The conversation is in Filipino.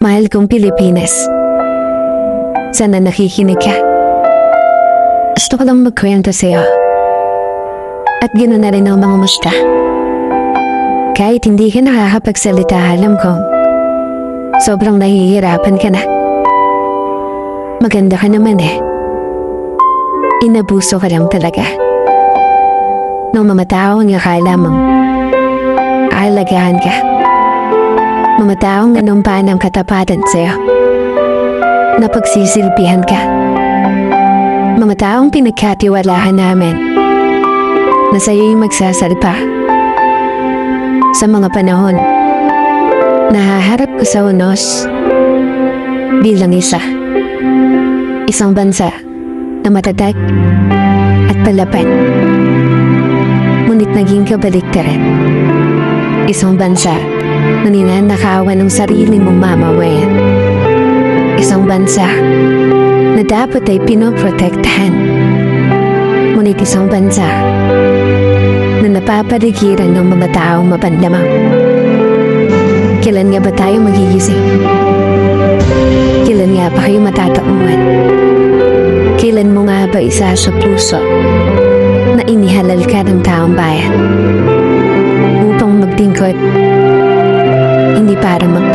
Mahal kong Pilipinas. Sana nakikinig ka. Gusto ko lang magkwento sa'yo. At ganoon na rin ang mga musta. Kahit hindi ka nakakapagsalita, alam ko, sobrang nahihirapan ka na. Maganda ka naman eh. Inabuso ka lang talaga. Nung mamatao ang akala mong aalagaan ka. Mamataong ganumpa ng katapatan sa'yo. Napagsisilbihan ka. Mamataong pinagkatiwalahan namin na sa'yo'y magsasalpa. Sa mga panahon, nahaharap ko sa unos bilang isa. Isang bansa na matatag at palapan. Ngunit naging kabaliktaran. Isang bansa na ninanakawan ng sarili mong mamamayan. Isang bansa na dapat ay pinoprotektahan. Ngunit isang bansa na napapaligiran ng mga taong mapandamang. Kailan nga ba tayo magigising? Kailan nga ba kayo matatauhan? Kailan mo nga ba isa sa puso na inihalal ka ng taong bayan? Upang magtingkot, Parma.